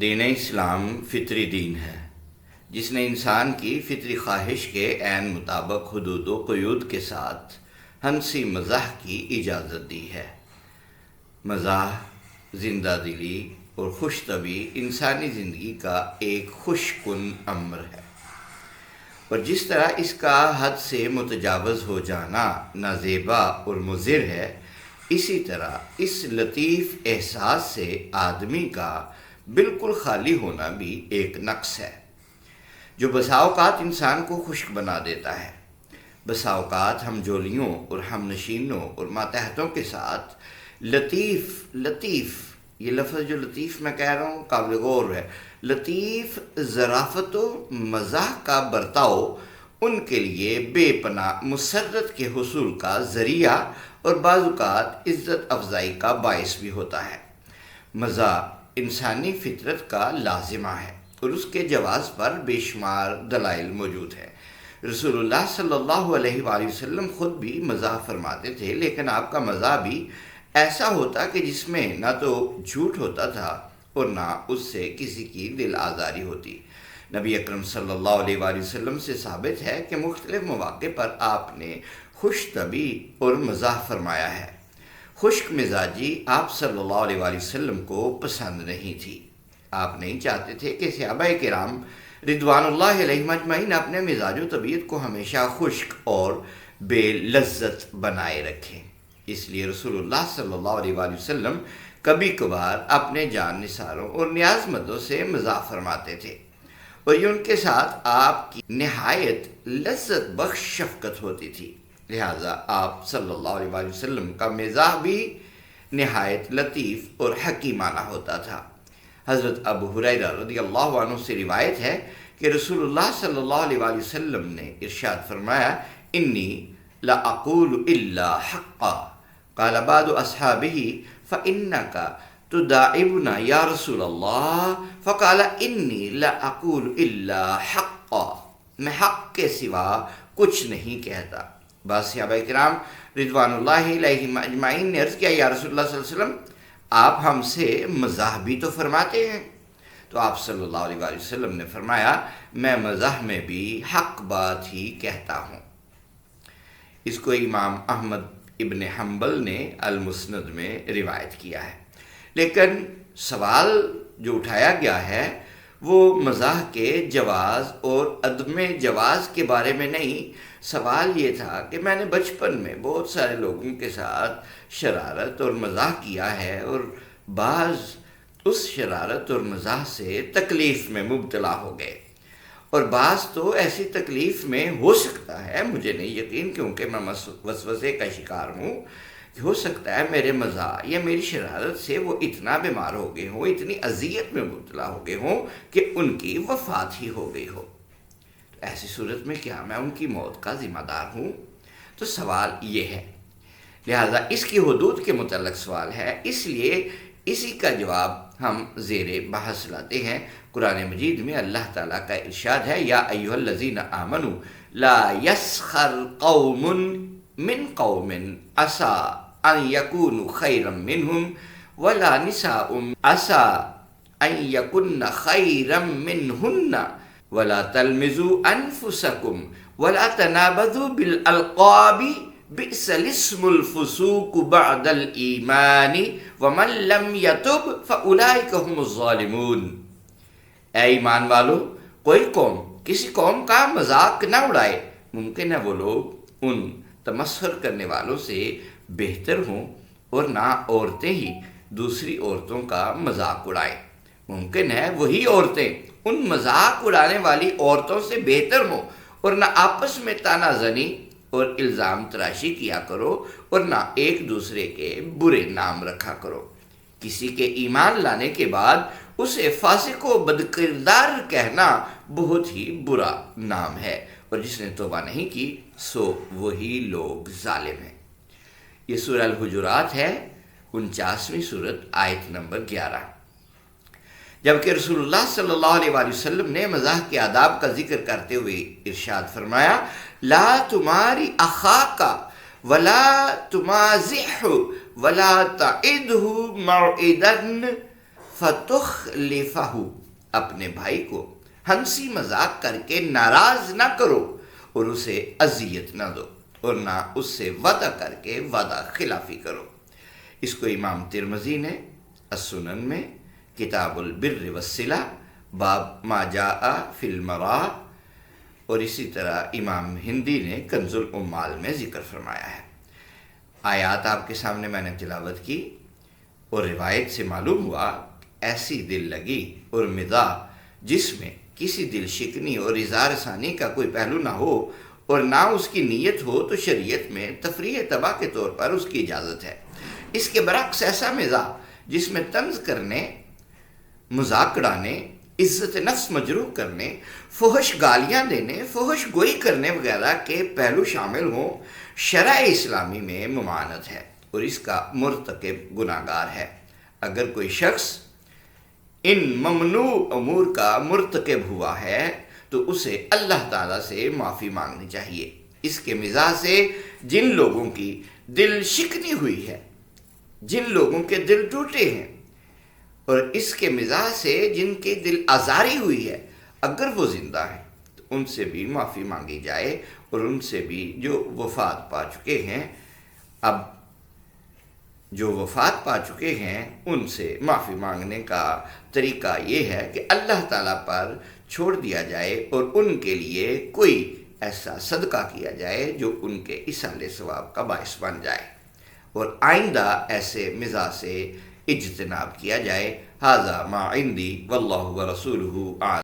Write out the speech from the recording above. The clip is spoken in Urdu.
دین اسلام فطری دین ہے۔ جس نے انسان کی فطری خواہش کے عین مطابق حدود و قیود کے ساتھ ہنسی مزاح کی اجازت دی ہے۔ مزاح، زندہ دلی اور خوش طبی انسانی زندگی کا ایک خوش کن امر ہے۔ اور جس طرح اس کا حد سے متجاوز ہو جانا نازیبا اور مضر ہے، اسی طرح اس لطیف احساس سے آدمی کا بالکل خالی ہونا بھی ایک نقص ہے۔ جو بسا اوقات انسان کو خشک بنا دیتا ہے۔ بسا اوقات ہم جولیوں اور ہم نشینوں اور ماتحتوں کے ساتھ لطیف لطیف، یہ لفظ جو لطیف میں کہہ رہا ہوں قابل غور ہے۔ لطیف ذرافت و مزاح کا برتاؤ ان کے لیے بے پناہ، مسرت کے حصول کا ذریعہ اور بعض اوقات عزت افزائی کا باعث بھی ہوتا ہے۔ مزاح انسانی فطرت کا لازمہ ہے اور اس کے جواز پر بے شمار دلائل موجود ہے رسول اللہ صلی اللہ علیہ وآلہ وسلم خود بھی مزاح فرماتے تھے، لیکن آپ کا مزاح بھی ایسا ہوتا کہ جس میں نہ تو جھوٹ ہوتا تھا اور نہ اس سے کسی کی دل آزاری ہوتی۔ نبی اکرم صلی اللہ علیہ وآلہ وسلم سے ثابت ہے کہ مختلف مواقع پر آپ نے خوش طبی اور مزاح فرمایا ہے۔ خشک مزاجی جی آپ صلی اللہ علیہ وآلہ وسلم کو پسند نہیں تھی۔ آپ نہیں چاہتے تھے کہ صحابہ کرام ردوان اللہ علیہ مجمعین اپنے مزاج و طبیعت کو ہمیشہ خشک اور بے لذت بنائے رکھیں۔ اس لیے رسول اللہ صلی اللہ علیہ وآلہ وسلم کبھی کبھار اپنے جان نثاروں اور نیاز مدوں سے مزاح فرماتے تھے۔ اور یہ ان کے ساتھ آپ کی نہایت لذت بخش شفقت ہوتی تھی۔ لہٰذا آپ صلی اللہ علیہ وآلہ وسلم کا مزاح بھی نہایت لطیف اور حکیمانہ ہوتا تھا۔ حضرت ابو حریرہ رضی اللہ عنہ سے روایت ہے کہ رسول اللہ صلی اللہ علیہ وآلہ وسلم نے ارشاد فرمایا، انی لا اقول الا حقا قال بعض اصحابه فانك تداعبنا یا رسول اللہ فقال، انی لا اقول الا حقا میں حق کے سوا کچھ نہیں کہتا۔ بعض صحابہ کرام، رضوان اللہ علیہ اجمعین نے عرض کیا، یا رسول اللہ صلی اللہ علیہ وسلم، آپ ہم سے مزاح بھی تو فرماتے ہیں۔ تو آپ صلی اللہ علیہ وآلہ وسلم نے فرمایا، میں مزاح میں بھی حق بات ہی کہتا ہوں۔ اس کو امام احمد ابن حنبل نے المسند میں روایت کیا ہے۔ لیکن سوال جو اٹھایا گیا ہے وہ مزاح کے جواز اور عدم جواز کے بارے میں نہیں۔ سوال یہ تھا کہ میں نے بچپن میں بہت سارے لوگوں کے ساتھ شرارت اور مزاح کیا ہے اور بعض اس شرارت اور مزاح سے تکلیف میں مبتلا ہو گئے۔ اور بعض تو ایسی تکلیف میں ہو سکتا ہے، مجھے نہیں یقین کیونکہ میں وسوسے کا شکار ہوں۔ کہ ہو سکتا ہے میرے مزاح یا میری شرارت سے وہ اتنا بیمار ہو گئے ہوں، اتنی اذیت میں مبتلا ہو گئے ہوں کہ ان کی وفات ہی ہو گئی ہو۔ تو ایسی صورت میں کیا میں ان کی موت کا ذمہ دار ہوں؟ تو سوال یہ ہے۔ لہٰذا اس کی حدود کے متعلق سوال ہے۔ اس لیے اسی کا جواب ہم زیر بحث لاتے ہیں۔ قرآن مجید میں اللہ تعالیٰ کا ارشاد ہے، یا ایوہ الذین آمنوا، لا يسخر قوم من قوم اسا ان یکونوا خیرا منہم ولا نساء اسا ان یکن خیرا منہن ولا تلمزوا انفسکم ولا تنابذوا بالالقاب بئس الاسم الفسوق بعد الایمان ومن لم يتب فاولئک هم الظالمون۔ اے ایمان والو، کوئی قوم کسی قوم کا مذاق نہ اڑائے، ممکن ہے وہ لوگ ان تمسخر کرنے والوں سے بہتر ہوں اور نہ عورتیں ہی دوسری عورتوں کا مذاق اڑائے۔ ممکن ہے وہی عورتیں ان مذاق اڑانے والی عورتوں سے بہتر ہوں اور نہ آپس میں تانا زنی اور الزام تراشی کیا کرو اور نہ ایک دوسرے کے برے نام رکھا کرو۔ کسی کے ایمان لانے کے بعد اسے فاسق و بدکردار کہنا بہت ہی برا نام ہے۔ اور جس نے توبہ نہیں کی، سو وہی لوگ ظالم ہیں۔ یہ سورہ الحجرات ہے، انچاسویں صورت آیت نمبر گیارہ۔ جبکہ رسول اللہ صلی اللہ علیہ وآلہ وسلم نے مزاح کے آداب کا ذکر کرتے ہوئے ارشاد فرمایا، لا تمہاری اخا کا ولا تمازح ولا تعدہ موعدن فتح اپنے بھائی کو ہنسی مذاق کر کے ناراض نہ کرو اور اسے اذیت نہ دو اور نہ اس سے وعدہ کر کے وعدہ خلافی کرو۔ اس کو امام ترمزی نے، السنن میں کتاب البر وسلہ باب ما جاء فی المرا اور اسی طرح امام ہندی نے کنز العمال میں ذکر فرمایا ہے۔ آیات آپ کے سامنے میں نے تلاوت کی، اور روایت سے معلوم ہوا ایسی دل لگی اور مزاح، جس میں کسی دل شکنی اور اظہار ثانی کا کوئی پہلو نہ ہو، اور نہ اس کی نیت ہو تو شریعت میں تفریح تباہ کے طور پر اس کی اجازت ہے۔ اس کے برعکس ایسا مزاح، جس میں طنز کرنے مذاق اڑانے عزت نفس مجروح کرنے، فحش گالیاں دینے، فحش گوئی کرنے وغیرہ کے پہلو شامل ہوں، شرع اسلامی میں ممانت ہے اور اس کا مرتکب گناہ گار ہے۔ اگر کوئی شخص ان ممنوع امور کا مرتکب ہوا ہے، تو اسے اللہ تعالیٰ سے معافی مانگنی چاہیے۔ اس کے مزاح سے جن لوگوں کی دل شکنی ہوئی ہے، جن لوگوں کے دل ٹوٹے ہیں اور اس کے مزاح سے جن کے دل آزاری ہوئی ہے، اگر وہ زندہ ہیں، تو ان سے بھی معافی مانگی جائے اور ان سے بھی جو وفات پا چکے ہیں، اب جو وفات پا چکے ہیں، ان سے معافی مانگنے کا طریقہ یہ ہے کہ اللہ تعالیٰ پر چھوڑ دیا جائے اور ان کے لیے کوئی ایسا صدقہ کیا جائے جو ان کے اسال ثواب کا باعث بن جائے۔ اور آئندہ ایسے مزاح سے اجتناب کیا جائے۔ حاضہ ما عندی واللہ ورسولہ آن